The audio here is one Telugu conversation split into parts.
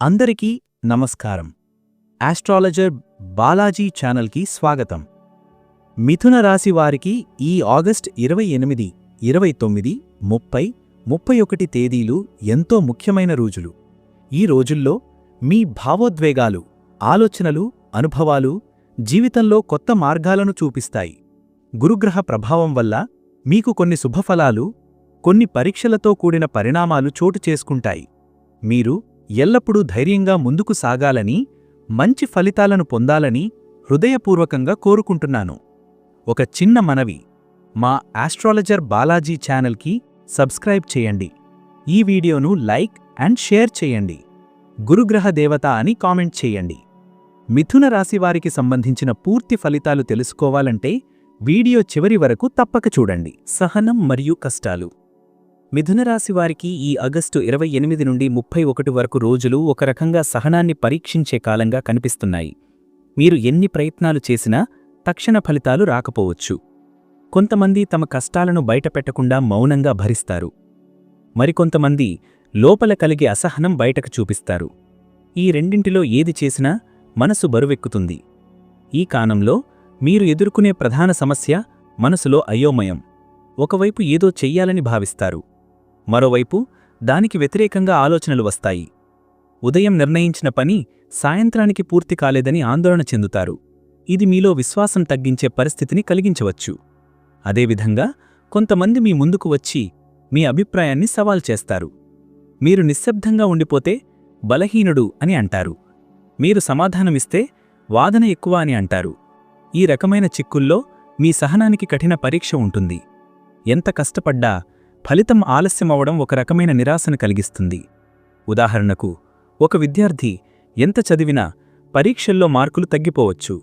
అందరికీ నమస్కారం. ఆస్ట్రాలజర్ బాలాజీ ఛానల్కి స్వాగతం. మిథున రాశి వారికి ఈ ఆగస్ట్ ఇరవై ఎనిమిది ఇరవై తొమ్మిది ముప్పై ముప్పై ఒకటి తేదీలు ఎంతో ముఖ్యమైన రోజులు. ఈ రోజుల్లో మీ భావోద్వేగాలు ఆలోచనలు అనుభవాలు జీవితంలో కొత్త మార్గాలను చూపిస్తాయి. గురుగ్రహ ప్రభావం వల్ల మీకు కొన్ని శుభఫలాలు కొన్ని పరీక్షలతో కూడిన పరిణామాలు చోటు చేసుకుంటాయి. మీరు ఎల్లప్పుడూ ధైర్యంగా ముందుకు సాగాలని మంచి ఫలితాలను పొందాలని హృదయపూర్వకంగా కోరుకుంటున్నాను. ఒక చిన్న మనవి మా ఆస్ట్రాలజర్ బాలాజీ ఛానల్కి సబ్స్క్రైబ్ చేయండి. ఈ వీడియోను లైక్ అండ్ షేర్ చేయండి. గురుగ్రహ దేవత అని కామెంట్ చేయండి. మిథున రాశివారికి సంబంధించిన పూర్తి ఫలితాలు తెలుసుకోవాలంటే వీడియో చివరి వరకు తప్పక చూడండి. సహనం మరియు కష్టాలు. మిథునరాశి వారికి ఈ ఆగస్టు ఇరవై ఎనిమిది నుండి ముప్పై ఒకటి వరకు రోజులు ఒక రకంగా సహనాన్ని పరీక్షించే కాలంగా కనిపిస్తున్నాయి. మీరు ఎన్ని ప్రయత్నాలు చేసినా తక్షణ ఫలితాలు రాకపోవచ్చు. కొంతమంది తమ కష్టాలను బయటపెట్టకుండా మౌనంగా భరిస్తారు. మరికొంతమంది లోపల కలిగే అసహనం బయటకు చూపిస్తారు. ఈ రెండింటిలో ఏది చేసినా మనసు బరువెక్కుతుంది. ఈ కాలంలో మీరు ఎదుర్కొనే ప్రధాన సమస్య మనసులో అయోమయం. ఒకవైపు ఏదో చెయ్యాలని భావిస్తారు. మరోవైపు దానికి వ్యతిరేకంగా ఆలోచనలు వస్తాయి. ఉదయం నిర్ణయించిన పని సాయంత్రానికి పూర్తి కాలేదని ఆందోళన చెందుతారు. ఇది మీలో విశ్వాసం తగ్గించే పరిస్థితిని కలిగించవచ్చు. అదేవిధంగా కొంతమంది మీ ముందుకు వచ్చి మీ అభిప్రాయాన్ని సవాల్ చేస్తారు. మీరు నిశ్శబ్దంగా ఉండిపోతే బలహీనుడు అని అంటారు. మీరు సమాధానమిస్తే వాదన ఎక్కువ అని అంటారు. ఈ రకమైన చిక్కుల్లో మీ సహనానికి కఠిన పరీక్ష ఉంటుంది. ఎంత కష్టపడ్డా ఫలితం ఆలస్యమవడం ఒక రకమైన నిరాశను కలిగిస్తుంది. ఉదాహరణకు ఒక విద్యార్థి ఎంత చదివినా పరీక్షల్లో మార్కులు తగ్గిపోవచ్చు.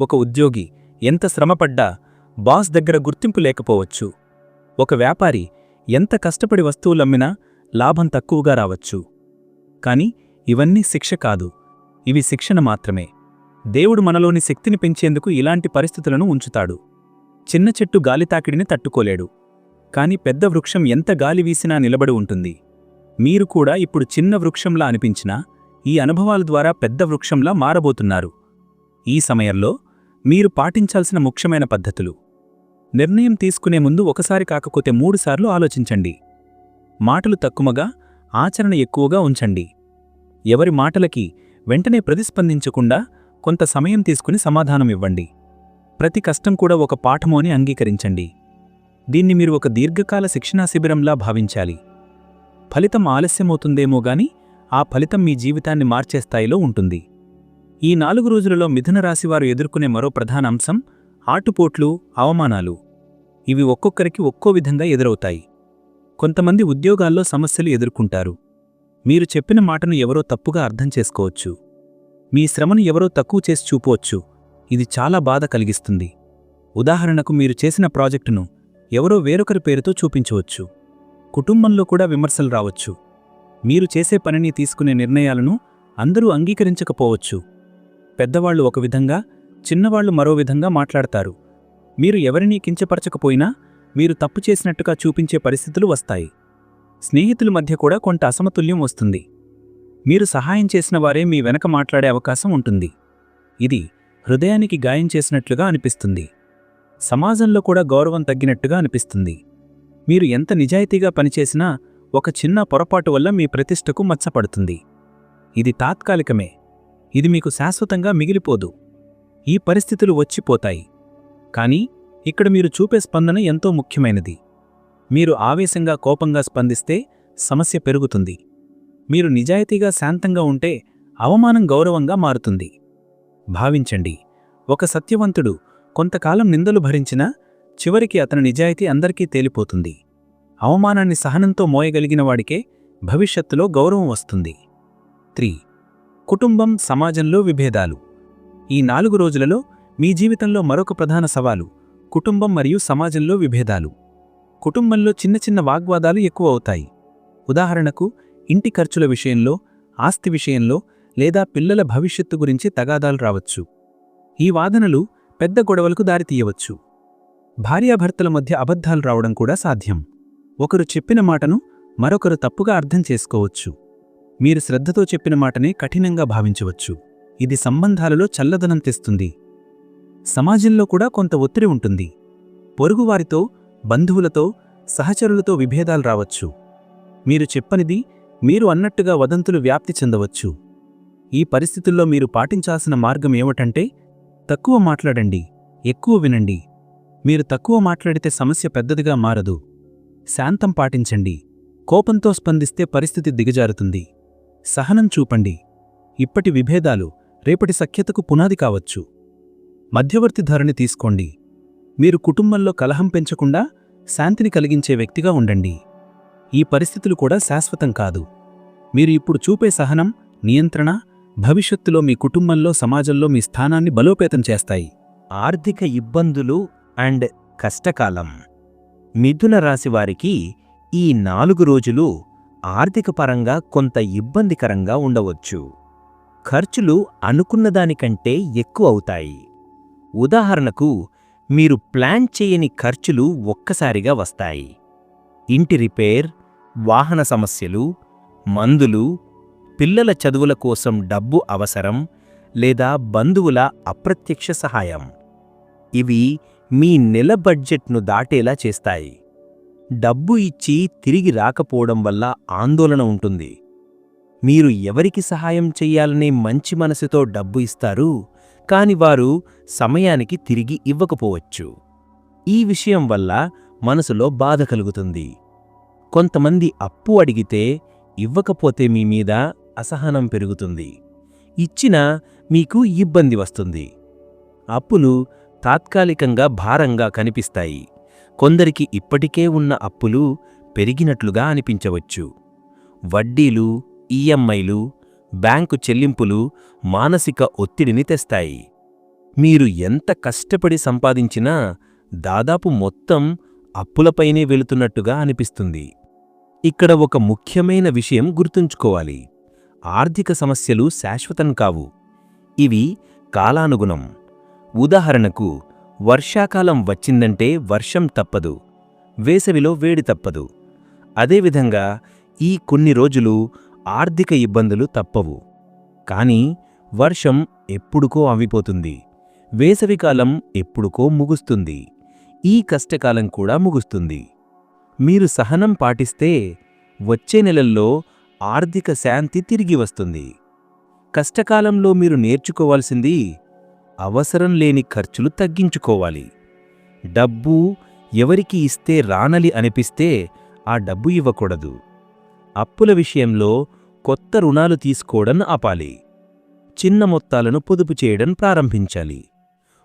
ఒక ఉద్యోగి ఎంత శ్రమపడ్డా బాస్ దగ్గర గుర్తింపు లేకపోవచ్చు. ఒక వ్యాపారి ఎంత కష్టపడి వస్తువులమ్మినా లాభం తక్కువగా రావచ్చు. కాని ఇవన్నీ శిక్ష కాదు ఇవి శిక్షణ మాత్రమే. దేవుడు మనలోని శక్తిని పెంచేందుకు ఇలాంటి పరిస్థితులను ఉంచుతాడు. చిన్న చెట్టు గాలితాకిడిని తట్టుకోలేడు. కాని పెద్ద వృక్షం ఎంత గాలి వీసినా నిలబడి ఉంటుంది. మీరు కూడా ఇప్పుడు చిన్న వృక్షంలా అనిపించినా ఈ అనుభవాల ద్వారా పెద్ద వృక్షంలా మారబోతున్నారు. ఈ సమయంలో మీరు పాటించాల్సిన ముఖ్యమైన పద్ధతులు. నిర్ణయం తీసుకునే ముందు ఒకసారి కాకపోతే మూడుసార్లు ఆలోచించండి. మాటలు తక్కువగా ఆచరణ ఎక్కువగా ఉంచండి. ఎవరి మాటలకి వెంటనే ప్రతిస్పందించకుండా కొంత సమయం తీసుకుని సమాధానం ఇవ్వండి. ప్రతి కష్టం కూడా ఒక పాఠమోని అంగీకరించండి. దీన్ని మీరు ఒక దీర్ఘకాల శిక్షణా శిబిరంలా భావించాలి. ఫలితం ఆలస్యమవుతుందేమో గాని ఆ ఫలితం మీ జీవితాన్ని మార్చే స్థాయిలో ఉంటుంది. ఈ నాలుగు రోజులలో మిథున రాశివారు ఎదుర్కొనే మరో ప్రధాన అంశం ఆటుపోట్లు అవమానాలు. ఇవి ఒక్కొక్కరికి ఒక్కో విధంగా ఎదురవుతాయి. కొంతమంది ఉద్యోగాల్లో సమస్యలు ఎదుర్కొంటారు. మీరు చెప్పిన మాటను ఎవరో తప్పుగా అర్థం చేసుకోవచ్చు. మీ శ్రమను ఎవరో తక్కువ చేసి చూపవచ్చు. ఇది చాలా బాధ కలిగిస్తుంది. ఉదాహరణకు మీరు చేసిన ప్రాజెక్టును ఎవరో వేరొకరి పేరుతో చూపించవచ్చు. కుటుంబంలో కూడా విమర్శలు రావచ్చు. మీరు చేసే పనిని తీసుకునే నిర్ణయాలను అందరూ అంగీకరించకపోవచ్చు. పెద్దవాళ్ళు ఒక విధంగా చిన్నవాళ్ళు మరో విధంగా మాట్లాడతారు. మీరు ఎవరినీ కించపరచకపోయినా మీరు తప్పు చేసినట్టుగా చూపించే పరిస్థితులు వస్తాయి. స్నేహితుల మధ్య కూడా కొంత అసమతుల్యం వస్తుంది. మీరు సహాయం చేసిన వారే మీ వెనక మాట్లాడే అవకాశం ఉంటుంది. ఇది హృదయానికి గాయం చేసినట్లుగా అనిపిస్తుంది. సమాజంలో కూడా గౌరవం తగ్గినట్టుగా అనిపిస్తుంది. మీరు ఎంత నిజాయితీగా పనిచేసినా ఒక చిన్న పొరపాటు వల్ల మీ ప్రతిష్టకు మచ్చపడుతుంది. ఇది తాత్కాలికమే. ఇది మీకు శాశ్వతంగా మిగిలిపోదు. ఈ పరిస్థితులు వచ్చిపోతాయి. కానీ ఇక్కడ మీరు చూపే స్పందన ఎంతో ముఖ్యమైనది. మీరు ఆవేశంగా కోపంగా స్పందిస్తే సమస్య పెరుగుతుంది. మీరు నిజాయితీగా శాంతంగా ఉంటే అవమానం గౌరవంగా మారుతుంది. భావించండి. ఒక సత్యవంతుడు కొంతకాలం నిందలు భరించినా చివరికి అతని నిజాయితీ అందరికీ తేలిపోతుంది. అవమానాన్ని సహనంతో మోయగలిగిన వాడికే భవిష్యత్తులో గౌరవం వస్తుంది. త్రీ. కుటుంబం సమాజంలో విభేదాలు. ఈ నాలుగు రోజులలో మీ జీవితంలో మరొక ప్రధాన సవాలు కుటుంబం మరియు సమాజంలో విభేదాలు. కుటుంబంలో చిన్న చిన్న వాగ్వాదాలు ఎక్కువ అవుతాయి. ఉదాహరణకు ఇంటి ఖర్చుల విషయంలో ఆస్తి విషయంలో లేదా పిల్లల భవిష్యత్తు గురించి తగాదాలు రావచ్చు. ఈ వాదనలు పెద్ద గొడవలకు దారితీయవచ్చు భార్యాభర్తల మధ్య అబద్ధాలు రావడం కూడా సాధ్యం. ఒకరు చెప్పిన మాటను మరొకరు తప్పుగా అర్థం చేసుకోవచ్చు. మీరు శ్రద్ధతో చెప్పిన మాటనే కఠినంగా భావించవచ్చు. ఇది సంబంధాలలో చల్లదనం తెస్తుంది. సమాజంలో కూడా కొంత ఒత్తిడి ఉంటుంది. పొరుగువారితో బంధువులతో సహచరులతో విభేదాలు రావచ్చు. మీరు చెప్పనిది మీరు అన్నట్టుగా వదంతులు వ్యాప్తి చెందవచ్చు. ఈ పరిస్థితుల్లో మీరు పాటించాల్సిన మార్గం ఏమిటంటే తక్కువ మాట్లాడండి ఎక్కువ వినండి. మీరు తక్కువ మాట్లాడితే సమస్య పెద్దదిగా మారదు. శాంతం పాటించండి. కోపంతో స్పందిస్తే పరిస్థితి దిగజారుతుంది. సహనం చూపండి. ఇప్పటి విభేదాలు రేపటి సఖ్యతకు పునాది కావచ్చు. మధ్యవర్తి ధరని తీసుకోండి. మీరు కుటుంబంలో కలహం పెంచకుండా శాంతిని కలిగించే వ్యక్తిగా ఉండండి. ఈ పరిస్థితులు కూడా శాశ్వతం కాదు. మీరు ఇప్పుడు చూపే సహనం నియంత్రణ భవిష్యత్తులో మీ కుటుంబంలో సమాజంలో మీ స్థానాన్ని బలోపేతం చేస్తాయి. ఆర్థిక ఇబ్బందులు అండ్ కష్టకాలం. మిథున రాశి వారికి ఈ నాలుగు రోజులు ఆర్థికపరంగా కొంత ఇబ్బందికరంగా ఉండవచ్చు. ఖర్చులు అనుకున్న దానికంటే ఎక్కువ అవుతాయి. ఉదాహరణకు మీరు ప్లాన్ చేయని ఖర్చులు ఒక్కసారిగా వస్తాయి. ఇంటి రిపేర్ వాహన సమస్యలు మందులు పిల్లల చదువుల కోసం డబ్బు అవసరం లేదా బంధువుల అప్రత్యక్ష సహాయం. ఇవి మీ నెల బడ్జెట్ను దాటేలా చేస్తాయి. డబ్బు ఇచ్చి తిరిగి రాకపోవడం వల్ల ఆందోళన ఉంటుంది. మీరు ఎవరికి సహాయం చెయ్యాలనే మంచి మనసుతో డబ్బు ఇస్తారు కాని వారు సమయానికి తిరిగి ఇవ్వకపోవచ్చు. ఈ విషయం వల్ల మనసులో బాధ కలుగుతుంది. కొంతమంది అప్పు అడిగితే ఇవ్వకపోతే మీ మీద అసహనం పెరుగుతుంది. ఇచ్చినా మీకు ఇబ్బంది వస్తుంది. అప్పులు తాత్కాలికంగా భారంగా కనిపిస్తాయి. కొందరికి ఇప్పటికే ఉన్న అప్పులు పెరిగినట్లుగా అనిపించవచ్చు. వడ్డీలు ఈఎంఐలు బ్యాంకు చెల్లింపులు మానసిక ఒత్తిడిని తెస్తాయి. మీరు ఎంత కష్టపడి సంపాదించినా దాదాపు మొత్తం అప్పులపైనే వెళుతున్నట్టుగా అనిపిస్తుంది. ఇక్కడ ఒక ముఖ్యమైన విషయం గుర్తుంచుకోవాలి. ఆర్థిక సమస్యలు శాశ్వతం కావు. ఇవి కాలానుగుణం. ఉదాహరణకు వర్షాకాలం వచ్చిందంటే వర్షం తప్పదు. వేసవిలో వేడి తప్పదు. అదేవిధంగా ఈ కొన్ని రోజులు ఆర్థిక ఇబ్బందులు తప్పవు. కాని వర్షం ఎప్పుడుకో అవిపోతుంది వేసవికాలం ఎప్పుడుకో ముగుస్తుంది. ఈ కష్టకాలం కూడా ముగుస్తుంది. మీరు సహనం పాటిస్తే వచ్చే నెలల్లో ఆర్థిక శాంతి తిరిగి వస్తుంది. కష్టకాలంలో మీరు నేర్చుకోవాల్సింది అవసరం లేని ఖర్చులు తగ్గించుకోవాలి. డబ్బు ఎవరికి ఇస్తే రానలి అనిపిస్తే ఆ డబ్బు ఇవ్వకూడదు. అప్పుల విషయంలో కొత్త రుణాలు తీసుకోవడం ఆపాలి. చిన్న మొత్తాలను పొదుపు చేయడం ప్రారంభించాలి.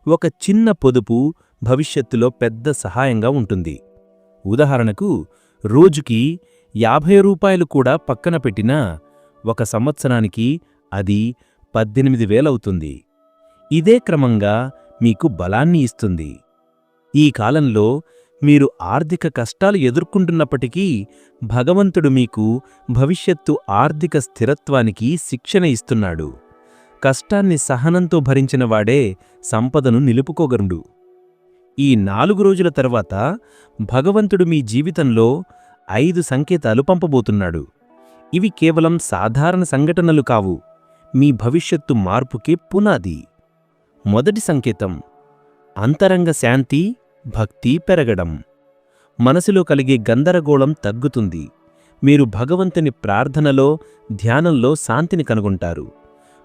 ఒక చిన్న పొదుపు భవిష్యత్తులో పెద్ద సహాయంగా ఉంటుంది. ఉదాహరణకు రోజుకి యాభై రూపాయలు కూడా పక్కన పెట్టినా ఒక సంవత్సరానికి అది పద్దెనిమిది వేలవుతుంది. ఇదే క్రమంగా మీకు బలాన్ని ఇస్తుంది. ఈ కాలంలో మీరు ఆర్థిక కష్టాలు ఎదుర్కొంటున్నప్పటికీ భగవంతుడు మీకు భవిష్యత్తు ఆర్థిక స్థిరత్వానికి శిక్షణ ఇస్తున్నాడు. కష్టాన్ని సహనంతో భరించిన వాడే సంపదను నిలుపుకోగరుడు ఈ నాలుగు రోజుల తర్వాత భగవంతుడు మీ జీవితంలో ఐదు సంకేతాలు పంపబోతున్నాడు. ఇవి కేవలం సాధారణ సంఘటనలు కావు. మీ భవిష్యత్తు మార్పుకి పునాది. మొదటి సంకేతం. అంతరంగ శాంతి భక్తి పెరగడం. మనసులో కలిగే గందరగోళం తగ్గుతుంది. మీరు భగవంతుని ప్రార్థనలో ధ్యానంలో శాంతిని కనుగొంటారు.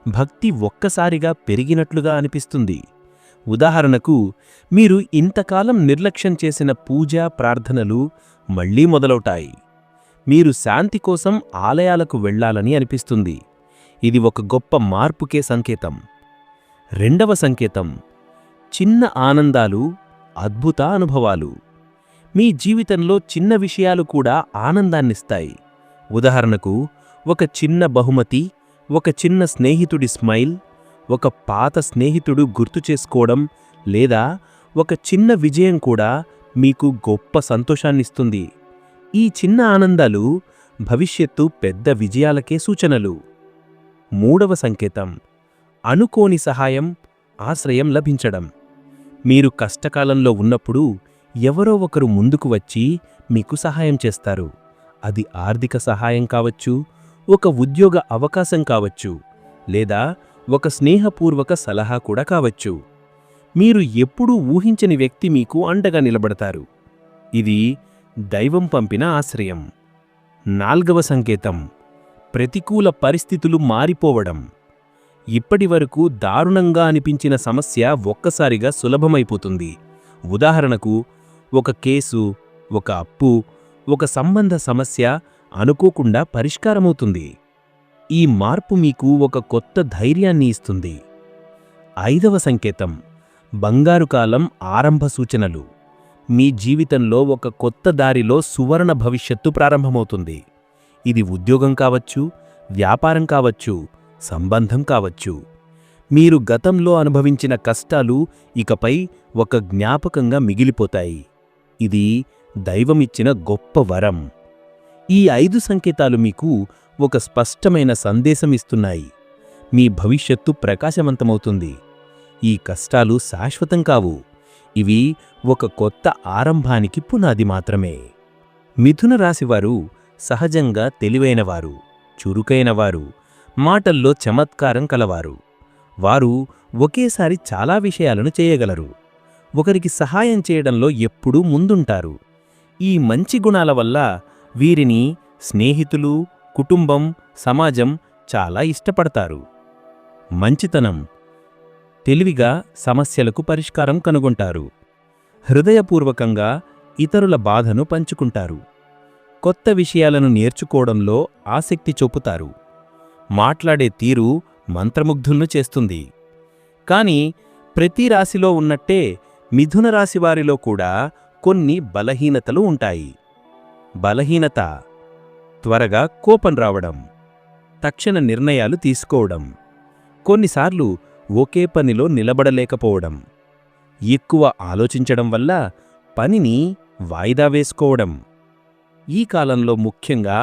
భక్తి ఒక్కసారిగా పెరిగినట్లుగా అనిపిస్తుంది. ఉదాహరణకు మీరు ఇంతకాలం నిర్లక్ష్యం చేసిన పూజ ప్రార్థనలు మళ్ళీ మొదలవుతాయి. మీరు శాంతి కోసం ఆలయాలకు వెళ్ళాలని అనిపిస్తుంది. ఇది ఒక గొప్ప మార్పుకే సంకేతం. రెండవ సంకేతం. చిన్న ఆనందాలు అద్భుత అనుభవాలు. మీ జీవితంలో చిన్న విషయాలు కూడా ఆనందాన్నిస్తాయి. ఉదాహరణకు ఒక చిన్న బహుమతి ఒక చిన్న స్నేహితుడి స్మైల్ ఒక పాత స్నేహితుడు గుర్తు చేసుకోవడం లేదా ఒక చిన్న విజయం కూడా మీకు గొప్ప సంతోషాన్నిస్తుంది. ఈ చిన్న ఆనందాలు భవిష్యత్తు పెద్ద విజయాలకే సూచనలు. మూడవ సంకేతం. అనుకోని సహాయం ఆశ్రయం లభించడం. మీరు కష్టకాలంలో ఉన్నప్పుడు ఎవరో ఒకరు ముందుకు వచ్చి మీకు సహాయం చేస్తారు. అది ఆర్థిక సహాయం కావచ్చు ఒక ఉద్యోగ అవకాశం కావచ్చు లేదా ఒక స్నేహపూర్వక సలహా కూడా కావచ్చు. మీరు ఎప్పుడూ ఊహించని వ్యక్తి మీకు అండగా నిలబడతారు. ఇది దైవం పంపిన ఆశ్రయం. నాల్గవ సంకేతం. ప్రతికూల పరిస్థితులు మారిపోవడం. ఇప్పటివరకు దారుణంగా అనిపించిన సమస్య ఒక్కసారిగా సులభమైపోతుంది. ఉదాహరణకు ఒక కేసు ఒక అప్పు ఒక సంబంధ సమస్య అనుకోకుండా పరిష్కారమవుతుంది. ఈ మార్పు మీకు ఒక కొత్త ధైర్యాన్ని ఇస్తుంది. ఐదవ సంకేతం. బంగారు కాలం ఆరంభ సూచనలు. మీ జీవితంలో ఒక కొత్త దారిలో సువర్ణ భవిష్యత్తు ప్రారంభమవుతుంది. ఇది ఉద్యోగం కావచ్చు వ్యాపారం కావచ్చు సంబంధం కావచ్చు. మీరు గతంలో అనుభవించిన కష్టాలు ఇకపై ఒక జ్ఞాపకంగా మిగిలిపోతాయి. ఇది దైవమిచ్చిన గొప్ప వరం. ఈ ఐదు సంకేతాలు మీకు ఒక స్పష్టమైన సందేశం ఇస్తున్నాయి. మీ భవిష్యత్తు ప్రకాశవంతమవుతుంది. ఈ కష్టాలు శాశ్వతం కావు. ఇవి ఒక కొత్త ఆరంభానికి పునాది మాత్రమే. మిథున రాశివారు సహజంగా తెలివైనవారు చురుకైనవారు మాటల్లో చమత్కారం కలవారు. వారు ఒకేసారి చాలా విషయాలను చేయగలరు. ఒకరికి సహాయం చేయడంలో ఎప్పుడూ ముందుంటారు. ఈ మంచి గుణాల వల్ల వీరిని స్నేహితులు కుటుంబం సమాజం చాలా ఇష్టపడతారు. మంచితనం తెలివిగా సమస్యలకు పరిష్కారం కనుగొంటారు. హృదయపూర్వకంగా ఇతరుల బాధను పంచుకుంటారు. కొత్త విషయాలను నేర్చుకోవడంలో ఆసక్తి చూపుతారు. మాట్లాడే తీరు మంత్రముగ్ధులను చేస్తుంది. కాని ప్రతి రాశిలో ఉన్నట్టే మిథున రాశివారిలో కూడా కొన్ని బలహీనతలు ఉంటాయి. బలహీనత త్వరగా కోపం రావడం తక్షణ నిర్ణయాలు తీసుకోవడం. కొన్నిసార్లు ఒకే పనిలో నిలబడలేకపోవడం ఎక్కువ ఆలోచించడం వల్ల పనిని వాయిదా వేసుకోవడం. ఈ కాలంలో ముఖ్యంగా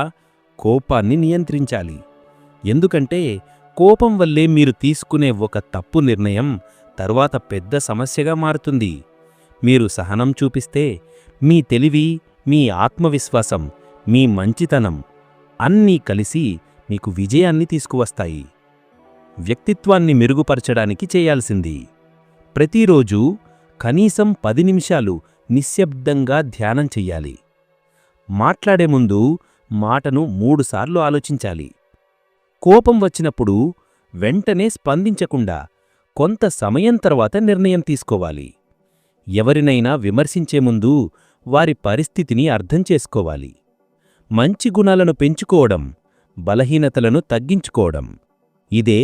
కోపాన్ని నియంత్రించాలి. ఎందుకంటే కోపం వల్లే మీరు తీసుకునే ఒక తప్పు నిర్ణయం తరువాత పెద్ద సమస్యగా మారుతుంది. మీరు సహనం చూపిస్తే మీ తెలివి మీ ఆత్మవిశ్వాసం మీ మంచితనం అన్నీ కలిసి మీకు విజయాన్ని తీసుకువస్తాయి. వ్యక్తిత్వాన్ని మెరుగుపరచడానికి చేయాల్సింది. ప్రతిరోజు కనీసం పది నిమిషాలు నిశ్శబ్దంగా ధ్యానం చెయ్యాలి. మాట్లాడే ముందు మాటను మూడుసార్లు ఆలోచించాలి. కోపం వచ్చినప్పుడు వెంటనే స్పందించకుండా కొంత సమయం తర్వాత నిర్ణయం తీసుకోవాలి. ఎవరినైనా విమర్శించే ముందు వారి పరిస్థితిని అర్థం చేసుకోవాలి. మంచి గుణాలను పెంచుకోవడం బలహీనతలను తగ్గించుకోవడం ఇదే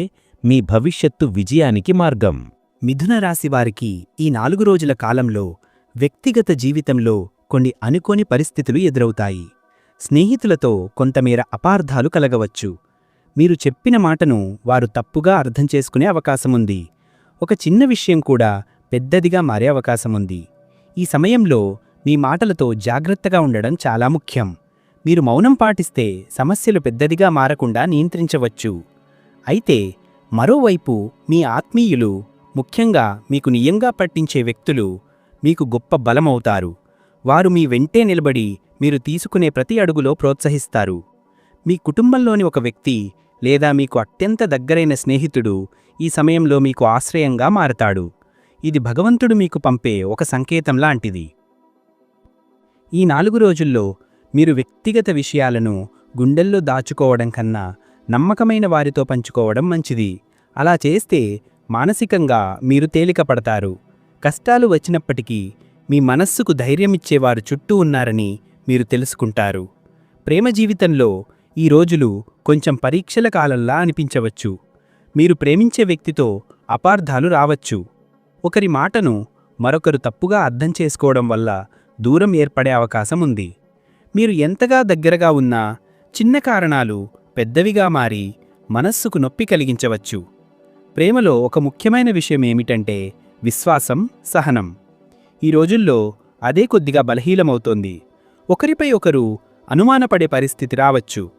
మీ భవిష్యత్తు విజయానికి మార్గం. మిథున రాశి వారికి ఈ నాలుగు రోజుల కాలంలో వ్యక్తిగత జీవితంలో కొన్ని అనుకోని పరిస్థితులు ఎదురవుతాయి. స్నేహితులతో కొంతమేర అపార్థాలు కలగవచ్చు. మీరు చెప్పిన మాటను వారు తప్పుగా అర్థం చేసుకునే అవకాశముంది ఒక చిన్న విషయం కూడా పెద్దదిగా మారే అవకాశముంది ఈ సమయంలో మీ మాటలతో జాగ్రత్తగా ఉండడం చాలా ముఖ్యం. మీరు మౌనం పాటిస్తే సమస్యలు పెద్దదిగా మారకుండా నియంత్రించవచ్చు. అయితే మరోవైపు మీ ఆత్మీయులు ముఖ్యంగా మీకు నియంగా పట్టించే వ్యక్తులు మీకు గొప్ప బలమవుతారు. వారు మీ వెంటే నిలబడి మీరు తీసుకునే ప్రతి అడుగులో ప్రోత్సహిస్తారు. మీ కుటుంబంలోని ఒక వ్యక్తి లేదా మీకు అత్యంత దగ్గరైన స్నేహితుడు ఈ సమయంలో మీకు ఆశ్రయంగా మారతాడు. ఇది భగవంతుడు మీకు పంపే ఒక సంకేతం లాంటిది. ఈ నాలుగు రోజుల్లో మీరు వ్యక్తిగత విషయాలను గుండెల్లో దాచుకోవడం కన్నా నమ్మకమైన వారితో పంచుకోవడం మంచిది. అలా చేస్తే మానసికంగా మీరు తేలికపడతారు. కష్టాలు వచ్చినప్పటికీ మీ మనస్సుకు ధైర్యమిచ్చేవారు చుట్టూ ఉన్నారని మీరు తెలుసుకుంటారు. ప్రేమ జీవితంలో ఈ రోజులు కొంచెం పరీక్షల కాలంలా అనిపించవచ్చు. మీరు ప్రేమించే వ్యక్తితో అపార్థాలు రావచ్చు. ఒకరి మాటను మరొకరు తప్పుగా అర్థం చేసుకోవడం వల్ల దూరం ఏర్పడే అవకాశం ఉంది. మీరు ఎంతగా దగ్గరగా ఉన్నా చిన్న కారణాలు పెద్దవిగా మారి మనస్సుకు నొప్పి కలిగించవచ్చు. ప్రేమలో ఒక ముఖ్యమైన విషయం ఏమిటంటే విశ్వాసం సహనం. ఈ రోజుల్లో అదే కొద్దిగా బలహీనమవుతోంది. ఒకరిపై ఒకరు అనుమానపడే పరిస్థితి రావచ్చు.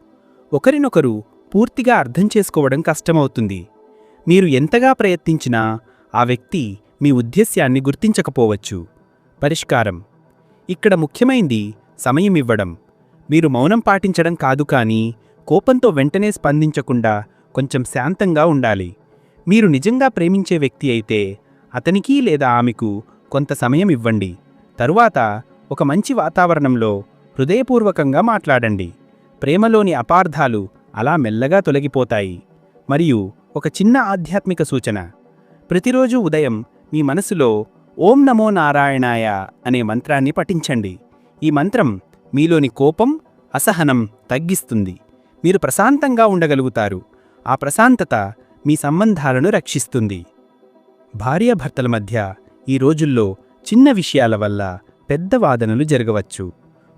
ఒకరినొకరు పూర్తిగా అర్థం చేసుకోవడం కష్టమవుతుంది. మీరు ఎంతగా ప్రయత్నించినా ఆ వ్యక్తి మీ ఉద్దేశ్యాన్ని గుర్తించకపోవచ్చు. పరిష్కారం. ఇక్కడ ముఖ్యమైంది సమయం ఇవ్వడం. మీరు మౌనం పాటించడం కాదు కానీ కోపంతో వెంటనే స్పందించకుండా కొంచెం శాంతంగా ఉండాలి. మీరు నిజంగా ప్రేమించే వ్యక్తి అయితే అతనికి లేదా ఆమెకు కొంత సమయం ఇవ్వండి. తరువాత ఒక మంచి వాతావరణంలో హృదయపూర్వకంగా మాట్లాడండి. ప్రేమలోని అపార్థాలు అలా మెల్లగా తొలగిపోతాయి. మరియు ఒక చిన్న ఆధ్యాత్మిక సూచన. ప్రతిరోజు ఉదయం మీ మనసులో ఓం నమో నారాయణాయ అనే మంత్రాన్ని పఠించండి. ఈ మంత్రం మీలోని కోపం అసహనం తగ్గిస్తుంది. మీరు ప్రశాంతంగా ఉండగలుగుతారు. ఆ ప్రశాంతత మీ సంబంధాలను రక్షిస్తుంది. భార్యాభర్తల మధ్య ఈ రోజుల్లో చిన్న విషయాల వల్ల పెద్ద వాదనలు జరగవచ్చు.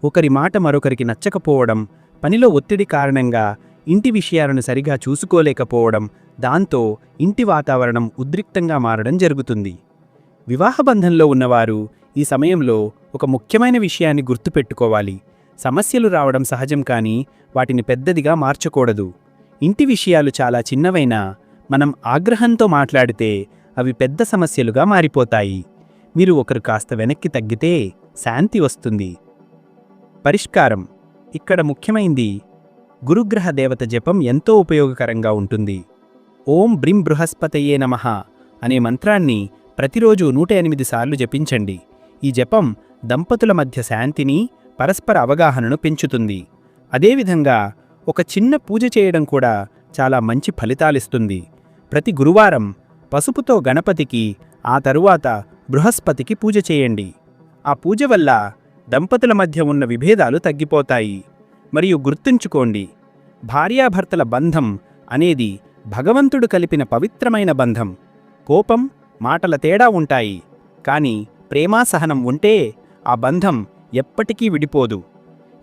ఒకరి మాట మరొకరికి నచ్చకపోవడం పనిలో ఒత్తిడి కారణంగా ఇంటి విషయాలను సరిగా చూసుకోలేకపోవడం దాంతో ఇంటి వాతావరణం ఉద్రిక్తంగా మారడం జరుగుతుంది. వివాహ బంధంలో ఉన్నవారు ఈ సమయంలో ఒక ముఖ్యమైన విషయాన్ని గుర్తుపెట్టుకోవాలి. సమస్యలు రావడం సహజం కానీ వాటిని పెద్దదిగా మార్చకూడదు. ఇంటి విషయాలు చాలా చిన్నవైనా మనం ఆగ్రహంతో మాట్లాడితే అవి పెద్ద సమస్యలుగా మారిపోతాయి. మీరు ఒకరు కాస్త వెనక్కి తగ్గితే శాంతి వస్తుంది. పరిష్కారం. ఇక్కడ ముఖ్యమైంది గురుగ్రహ దేవత జపం ఎంతో ఉపయోగకరంగా ఉంటుంది. ఓం బ్రిం బృహస్పతయే నమః అనే మంత్రాన్ని ప్రతిరోజు నూట ఎనిమిది సార్లు జపించండి. ఈ జపం దంపతుల మధ్య శాంతిని పరస్పర అవగాహనను పెంచుతుంది. అదేవిధంగా ఒక చిన్న పూజ చేయడం కూడా చాలా మంచి ఫలితాలిస్తుంది. ప్రతి గురువారం పసుపుతో గణపతికి ఆ తరువాత బృహస్పతికి పూజ చేయండి. ఆ పూజ వల్ల దంపతుల మధ్య ఉన్న విభేదాలు తగ్గిపోతాయి. మరియు గుర్తుంచుకోండి భార్యాభర్తల బంధం అనేది భగవంతుడు కలిపిన పవిత్రమైన బంధం. కోపం మాటల తేడా ఉంటాయి. కానీ ప్రేమాసహనం ఉంటే ఆ బంధం ఎప్పటికీ విడిపోదు.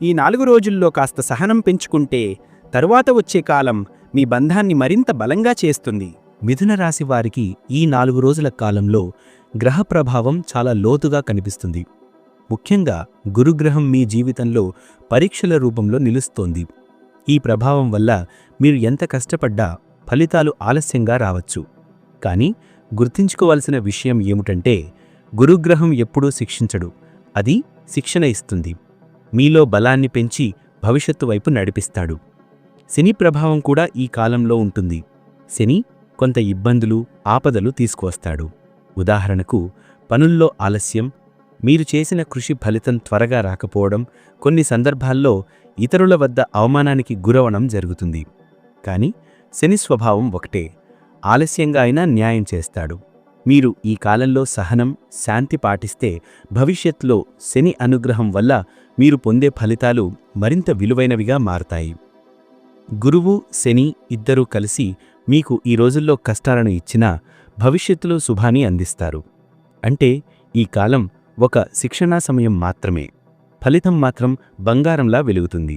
ఈ నాలుగు రోజుల్లో కాస్త సహనం పెంచుకుంటే తరువాత వచ్చే కాలం మీ బంధాన్ని మరింత బలంగా చేస్తుంది. మిథున రాశి వారికి ఈ నాలుగు రోజుల కాలంలో గ్రహ ప్రభావం చాలా లోతుగా కనిపిస్తుంది. ముఖ్యంగా గురుగ్రహం మీ జీవితంలో పరీక్షల రూపంలో నిలుస్తోంది. ఈ ప్రభావం వల్ల మీరు ఎంత కష్టపడ్డా ఫలితాలు ఆలస్యంగా రావచ్చు. కానీ గుర్తుంచుకోవాల్సిన విషయం ఏమిటంటే గురుగ్రహం ఎప్పుడూ శిక్షించడు. అది శిక్షణ ఇస్తుంది. మీలో బలాన్ని పెంచి భవిష్యత్తు వైపు నడిపిస్తాడు. శని ప్రభావం కూడా ఈ కాలంలో ఉంటుంది. శని కొంత ఇబ్బందులు ఆపదలు తీసుకువస్తాడు. ఉదాహరణకు పనుల్లో ఆలస్యం మీరు చేసిన కృషి ఫలితం త్వరగా రాకపోవడం కొన్ని సందర్భాల్లో ఇతరుల వద్ద అవమానానికి గురవడం జరుగుతుంది. కాని శని స్వభావం ఒకటే. ఆలస్యంగా అయినా న్యాయం చేస్తాడు. మీరు ఈ కాలంలో సహనం శాంతి పాటిస్తే భవిష్యత్తులో శని అనుగ్రహం వల్ల మీరు పొందే ఫలితాలు మరింత విలువైనవిగా మారతాయి. గురువు శని ఇద్దరూ కలిసి మీకు ఈ రోజుల్లో కష్టాలను ఇచ్చినా భవిష్యత్తులో శుభాన్ని అందిస్తారు. అంటే ఈ కాలం ఒక శిక్షణా సమయం మాత్రమే. ఫలితం మాత్రం బంగారంలా వెలుగుతుంది.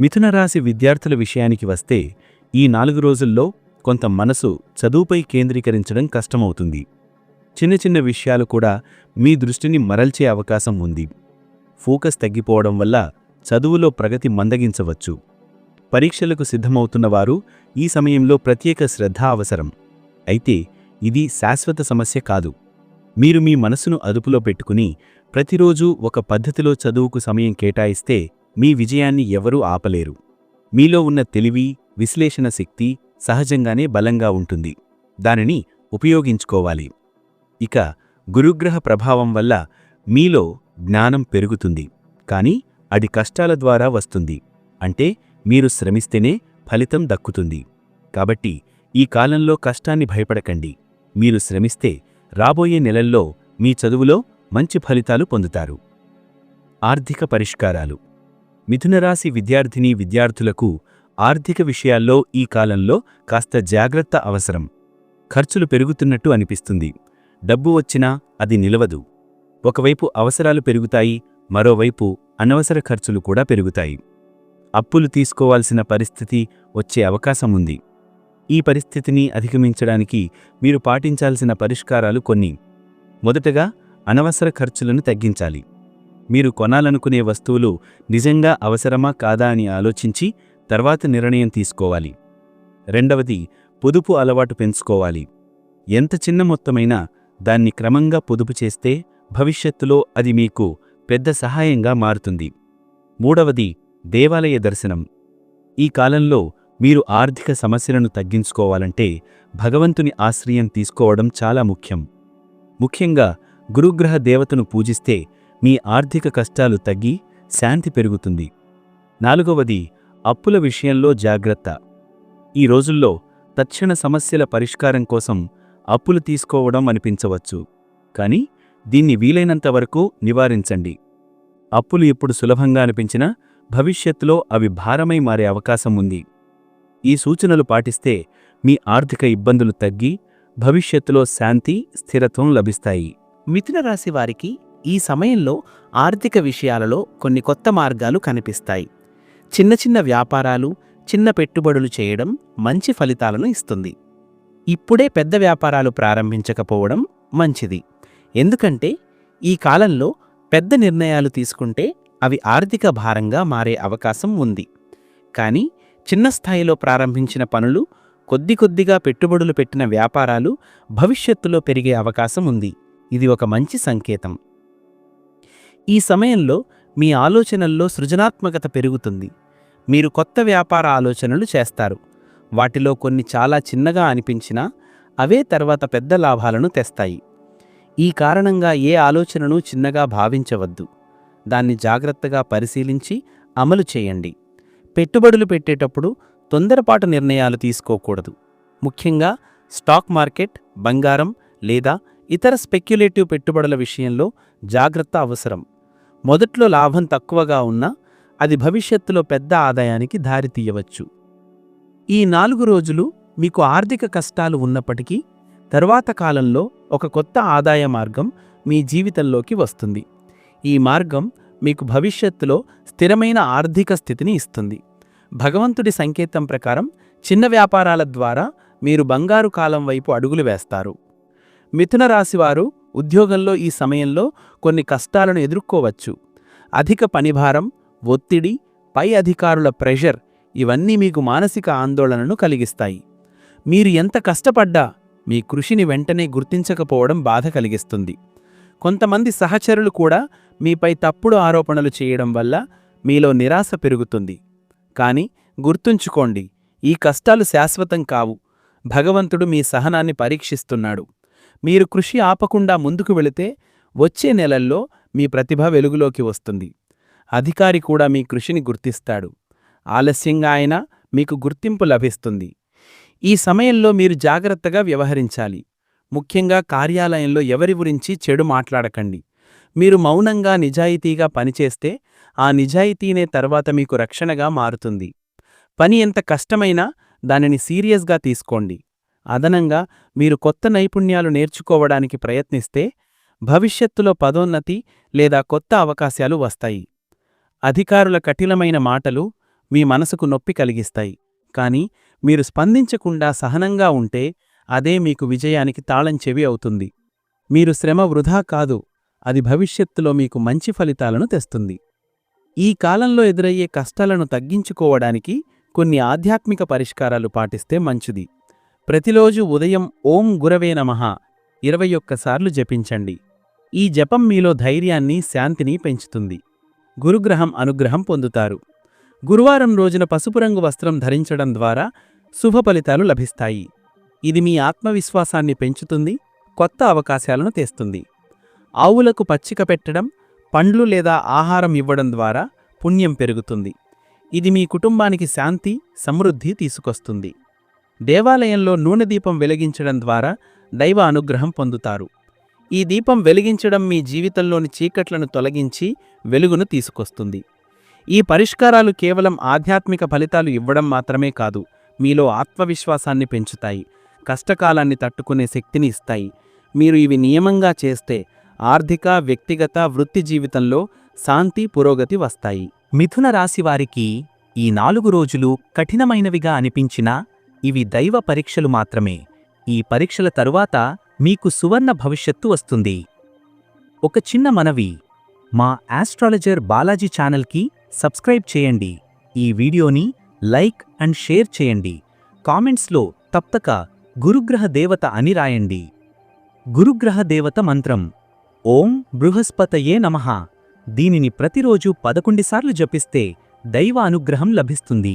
మిథున రాశి విద్యార్థుల విషయానికి వస్తే ఈ నాలుగు రోజుల్లో కొంత మనసు చదువుపై కేంద్రీకరించడం కష్టమవుతుంది. చిన్న చిన్న విషయాలు కూడా మీ దృష్టిని మరల్చే అవకాశం ఉంది. ఫోకస్ తగ్గిపోవడం వల్ల చదువులో ప్రగతి మందగించవచ్చు. పరీక్షలకు సిద్ధమవుతున్నవారు ఈ సమయంలో ప్రత్యేక శ్రద్ధ అవసరం. అయితే ఇది శాశ్వత సమస్య కాదు. మీరు మీ మనసును అదుపులో పెట్టుకుని ప్రతిరోజూ ఒక పద్ధతిలో చదువుకు సమయం కేటాయిస్తే మీ విజయాన్ని ఎవరూ ఆపలేరు. మీలో ఉన్న తెలివి విశ్లేషణ శక్తి సహజంగానే బలంగా ఉంటుంది. దానిని ఉపయోగించుకోవాలి. ఇక గురుగ్రహ ప్రభావం వల్ల మీలో జ్ఞానం పెరుగుతుంది. కాని అది కష్టాల ద్వారా వస్తుంది. అంటే మీరు శ్రమిస్తేనే ఫలితం దక్కుతుంది. కాబట్టి ఈ కాలంలో కష్టాన్ని భయపడకండి. మీరు శ్రమిస్తే రాబోయే నెలల్లో మీ చదువులో మంచి ఫలితాలు పొందుతారు. ఆర్థిక పరిష్కారాలు. మిథునరాశి విద్యార్థిని విద్యార్థులకు ఆర్థిక విషయాల్లో ఈ కాలంలో కాస్త జాగ్రత్త అవసరం. ఖర్చులు పెరుగుతున్నట్టు అనిపిస్తుంది. డబ్బు వచ్చినా అది నిలవదు. ఒకవైపు అవసరాలు పెరుగుతాయి మరోవైపు అనవసర ఖర్చులు కూడా పెరుగుతాయి. అప్పులు తీసుకోవాల్సిన పరిస్థితి వచ్చే అవకాశం ఉంది. ఈ పరిస్థితిని అధిగమించడానికి మీరు పాటించాల్సిన పరిష్కారాలు కొన్ని. మొదటగా అనవసర ఖర్చులను తగ్గించాలి. మీరు కొనాలనుకునే వస్తువులు నిజంగా అవసరమా కాదా అని ఆలోచించి తర్వాత నిర్ణయం తీసుకోవాలి. రెండవది పొదుపు అలవాటు పెంచుకోవాలి. ఎంత చిన్న మొత్తమైనా దాన్ని క్రమంగా పొదుపు చేస్తే భవిష్యత్తులో అది మీకు పెద్ద సహాయంగా మారుతుంది. మూడవది దేవాలయ దర్శనం. ఈ కాలంలో మీరు ఆర్థిక సమస్యలను తగ్గించుకోవాలంటే భగవంతుని ఆశ్రయం తీసుకోవడం చాలా ముఖ్యం. ముఖ్యంగా గురుగ్రహ దేవతను పూజిస్తే మీ ఆర్థిక కష్టాలు తగ్గి శాంతి పెరుగుతుంది. నాలుగవది అప్పుల విషయంలో జాగ్రత్త. ఈ రోజుల్లో తక్షణ సమస్యల పరిష్కారం కోసం అప్పులు తీసుకోవడం అనిపించవచ్చు. కానీ దీన్ని వీలైనంత వరకు నివారించండి. అప్పులు ఇప్పుడు సులభంగా అనిపించినా భవిష్యత్తులో అవి భారమై మారే అవకాశం ఉంది. ఈ సూచనలు పాటిస్తే మీ ఆర్థిక ఇబ్బందులు తగ్గి భవిష్యత్తులో శాంతి స్థిరత్వం లభిస్తాయి. మిథున రాశి వారికి ఈ సమయంలో ఆర్థిక విషయాలలో కొన్ని కొత్త మార్గాలు కనిపిస్తాయి. చిన్న చిన్న వ్యాపారాలు చిన్న పెట్టుబడులు చేయడం మంచి ఫలితాలను ఇస్తుంది. ఇప్పుడే పెద్ద వ్యాపారాలు ప్రారంభించకపోవడం మంచిది. ఎందుకంటే ఈ కాలంలో పెద్ద నిర్ణయాలు తీసుకుంటే అవి ఆర్థిక భారంగా మారే అవకాశం ఉంది. కానీ చిన్న స్థాయిలో ప్రారంభించిన పనులు కొద్ది కొద్దిగా పెట్టుబడులు పెట్టిన వ్యాపారాలు భవిష్యత్తులో పెరిగే అవకాశం ఉంది. ఇది ఒక మంచి సంకేతం. ఈ సమయంలో మీ ఆలోచనల్లో సృజనాత్మకత పెరుగుతుంది. మీరు కొత్త వ్యాపార ఆలోచనలు చేస్తారు. వాటిలో కొన్ని చాలా చిన్నగా అనిపించినా అవే తర్వాత పెద్ద లాభాలను తెస్తాయి. ఈ కారణంగా ఏ ఆలోచనను చిన్నగా భావించవద్దు. దాన్ని జాగ్రత్తగా పరిశీలించి అమలు చేయండి. పెట్టుబడులు పెట్టేటప్పుడు తొందరపాటు నిర్ణయాలు తీసుకోకూడదు. ముఖ్యంగా స్టాక్ మార్కెట్ బంగారం లేదా ఇతర స్పెక్యులేటివ్ పెట్టుబడుల విషయంలో జాగ్రత్త అవసరం. మొదట్లో లాభం తక్కువగా ఉన్నా అది భవిష్యత్తులో పెద్ద ఆదాయానికి దారితీయవచ్చు ఈ నాలుగు రోజులు మీకు ఆర్థిక కష్టాలు ఉన్నప్పటికీ తరువాత కాలంలో ఒక కొత్త ఆదాయ మార్గం మీ జీవితంలోకి వస్తుంది. ఈ మార్గం మీకు భవిష్యత్తులో స్థిరమైన ఆర్థిక స్థితిని ఇస్తుంది. భగవంతుడి సంకేతం ప్రకారం చిన్న వ్యాపారాల ద్వారా మీరు బంగారు కాలం వైపు అడుగులు వేస్తారు. మిథున రాశివారు ఉద్యోగంలో ఈ సమయంలో కొన్ని కష్టాలను ఎదుర్కోవచ్చు. అధిక పనిభారం ఒత్తిడి పై అధికారుల ప్రెషర్ ఇవన్నీ మీకు మానసిక ఆందోళనను కలిగిస్తాయి. మీరు ఎంత కష్టపడ్డా మీ కృషిని వెంటనే గుర్తించకపోవడం బాధ కలిగిస్తుంది. కొంతమంది సహచరులు కూడా మీపై తప్పుడు ఆరోపణలు చేయడం వల్ల మీలో నిరాశ పెరుగుతుంది. కానీ గుర్తుంచుకోండి ఈ కష్టాలు శాశ్వతం కావు. భగవంతుడు మీ సహనాన్ని పరీక్షిస్తున్నాడు. మీరు కృషి ఆపకుండా ముందుకు వెళితే వచ్చే నెలల్లో మీ ప్రతిభ వెలుగులోకి వస్తుంది. అధికారి కూడా మీ కృషిని గుర్తిస్తాడు. ఆలస్యంగా అయినా మీకు గుర్తింపు లభిస్తుంది. ఈ సమయంలో మీరు జాగ్రత్తగా వ్యవహరించాలి. ముఖ్యంగా కార్యాలయంలో ఎవరి గురించి చెడు మాట్లాడకండి. మీరు మౌనంగా నిజాయితీగా పనిచేస్తే ఆ నిజాయితీనే తర్వాత మీకు రక్షణగా మారుతుంది. పని ఎంత కష్టమైనా దానిని సీరియస్గా తీసుకోండి. అదనంగా మీరు కొత్త నైపుణ్యాలు నేర్చుకోవడానికి ప్రయత్నిస్తే భవిష్యత్తులో పదోన్నతి లేదా కొత్త అవకాశాలు వస్తాయి. అధికారుల కఠినమైన మాటలు మీ మనసుకు నొప్పి కలిగిస్తాయి. కానీ మీరు స్పందించకుండా సహనంగా ఉంటే అదే మీకు విజయానికి తాళం చెవి అవుతుంది. మీరు శ్రమ వృధా కాదు అది భవిష్యత్తులో మీకు మంచి ఫలితాలను తెస్తుంది. ఈ కాలంలో ఎదురయ్యే కష్టాలను తగ్గించుకోవడానికి కొన్ని ఆధ్యాత్మిక పరిష్కారాలు పాటిస్తే మంచిది. ప్రతిరోజు ఉదయం ఓం గురవే నమ. ఇరవై ఒక్కసార్లు జపించండి. ఈ జపం మీలో ధైర్యాన్ని శాంతిని పెంచుతుంది. గురుగ్రహం అనుగ్రహం పొందుతారు. గురువారం రోజున పసుపు రంగు వస్త్రం ధరించడం ద్వారా శుభ ఫలితాలు లభిస్తాయి. ఇది మీ ఆత్మవిశ్వాసాన్ని పెంచుతుంది కొత్త అవకాశాలను తెస్తుంది. ఆవులకు పచ్చిక పెట్టడం పండ్లు లేదా ఆహారం ఇవ్వడం ద్వారా పుణ్యం పెరుగుతుంది. ఇది మీ కుటుంబానికి శాంతి సమృద్ధి తీసుకొస్తుంది. దేవాలయంలో నూనె దీపం వెలిగించడం ద్వారా దైవ అనుగ్రహం పొందుతారు. ఈ దీపం వెలిగించడం మీ జీవితంలోని చీకట్లను తొలగించి వెలుగును తీసుకొస్తుంది. ఈ పరిష్కారాలు కేవలం ఆధ్యాత్మిక ఫలితాలు ఇవ్వడం మాత్రమే కాదు మీలో ఆత్మవిశ్వాసాన్ని పెంచుతాయి కష్టకాలాన్ని తట్టుకునే శక్తిని ఇస్తాయి. మీరు ఇవి నియమంగా చేస్తే ఆర్థిక వ్యక్తిగత వృత్తి జీవితంలో శాంతి పురోగతి వస్తాయి. మిథున రాశివారికి ఈ నాలుగు రోజులు కఠినమైనవిగా అనిపించినా ఇవి దైవ పరీక్షలు మాత్రమే. ఈ పరీక్షల తరువాత మీకు సువర్ణ భవిష్యత్తు వస్తుంది. ఒక చిన్న మనవి మా ఆస్ట్రాలజర్ బాలాజీ ఛానల్కి సబ్స్క్రైబ్ చేయండి. ఈ వీడియోని లైక్ అండ్ షేర్ చేయండి. కామెంట్స్లో తప్పక గురుగ్రహ దేవత అని రాయండి. గురుగ్రహ దేవత మంత్రం ఓం బృహస్పతయే నమః. దీనిని ప్రతిరోజు పదకొండుసార్లు జపిస్తే దైవ అనుగ్రహం లభిస్తుంది.